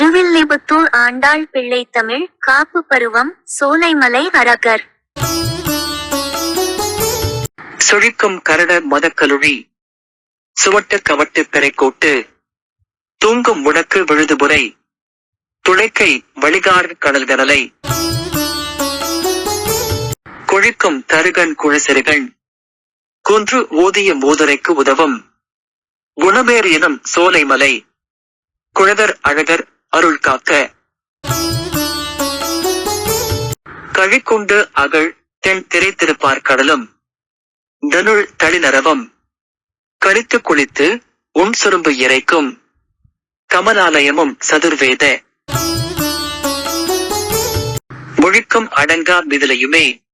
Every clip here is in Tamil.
திருவில்லிபுத்தூர் ஆண்டாள் பிள்ளை தமிழ் காப்பு பருவம் சோலைமலை அரகர் சுழிக்கும் கரட மதக்கலுழி சுவட்டு கவட்டு பெறைக்கோட்டு தூங்கும் முடக்கு விழுதுபுரை துளைக்கை வழிகார் கடல்கடலை கொழிக்கும் தருகன் குழசிறுகள் குன்று ஓதிய மோதுரைக்கு உதவும் குணபேர் சோலைமலை. குழவர் அழகர் அருள் காக்க. கழிக்குண்டு அகழ் தென் திரைத்திருப்பார் கடலும். தனுள் தளிநரவம் கழித்து குளித்து உன் சுரும்பு இறைக்கும். கமலாலயமும் சதுர்வேத. முழிக்கும் அடங்கா மிதிலையுமே.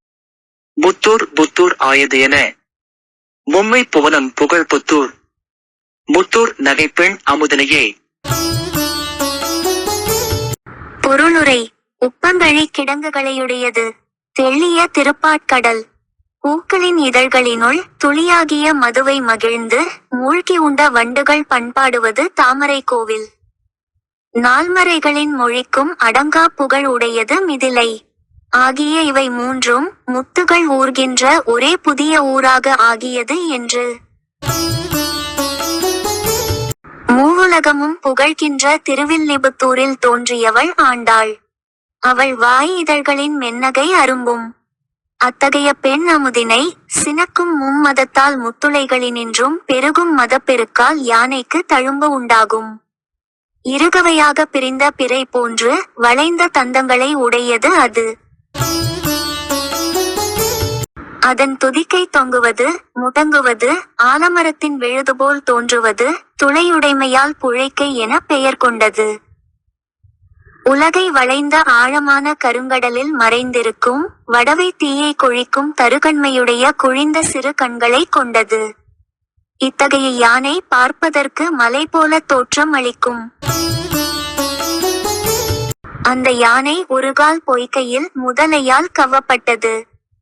புத்தூர் புத்தூர் ஆயது என. மும்மை புவனம் புகழ் புத்தூர். முத்தூர் நகைப்பெண் அமுதனையே. பொருளுரை உப்பங்கழி கிடங்குகளையுடையது. தெள்ளிய திருப்பாட்கடல். பூக்களின் இதழ்களினுள் துளியாகிய மதுவை மகிழ்ந்து மூழ்கி உண்ட வண்டுகள் பண்பாடுவது தாமரை கோவில். நால்மறைகளின் மொழிக்கும் அடங்கா புகழ் உடையது மிதிலை. ஆகிய இவை மூன்றும் முத்துகள் ஊர்கின்ற ஒரே புதிய ஊராக ஆகியது என்று. மூவுலகமும் புகழ்கின்ற திருவில்லிபுத்தூரில் தோன்றியவள் ஆண்டாள். அவள் வாய் இதழ்களின் மென்னகை அரும்பும். அத்தகைய பெண் அமுதினை சினக்கும் மும்மதத்தால் முத்துளைகளினின்றும் பெருகும் மதப்பெருக்கால் யானைக்கு தழும்பு உண்டாகும். இருகவையாக பிரிந்த பிறை போன்று வளைந்த தந்தங்களை உடையது அது. அதன் துதிக்கை தொங்குவது முடங்குவது ஆலமரத்தின் விழுதுபோல் தோன்றுவது துளையுடைமையால் புழைக்கை என பெயர் கொண்டது. உலகை வளைந்த ஆழமான கருங்கடலில் மறைந்திருக்கும் வடவை தீயை கொழிக்கும் தருகண்மையுடைய குழிந்த சிறு கண்களை கொண்டது. இத்தகைய யானை பார்ப்பதற்கு மலை போல தோற்றம் அளிக்கும். அந்த யானை ஒருகால் பொய்க்கையில் முதலையால் கவப்பட்டது.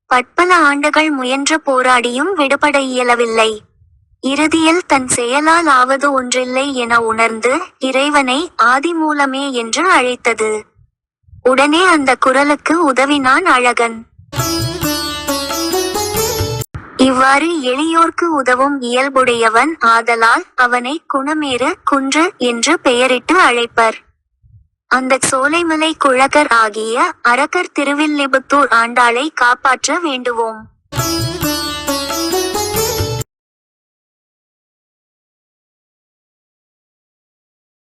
பற்பல ஆண்டுகள் முயன்று போராடியும் விடுபட இயலவில்லை. இறுதியில் தன் செயலால் ஆவது ஒன்றில்லை என உணர்ந்து இறைவனை ஆதி மூலமே என்று அழைத்தது. உடனே அந்த குரலுக்கு உதவினான் அழகன். இவ்வாறு எளியோர்க்கு உதவும் இயல்புடையவன் ஆதலால் அவனை குணமேறு குன்று என்று பெயரிட்டு அழைப்பர். அந்த சோலைமலை குழகர் ஆகிய அரக்கர் திருவில்லிபுத்தூர் ஆண்டாளை காப்பாற்ற வேண்டுவோம்.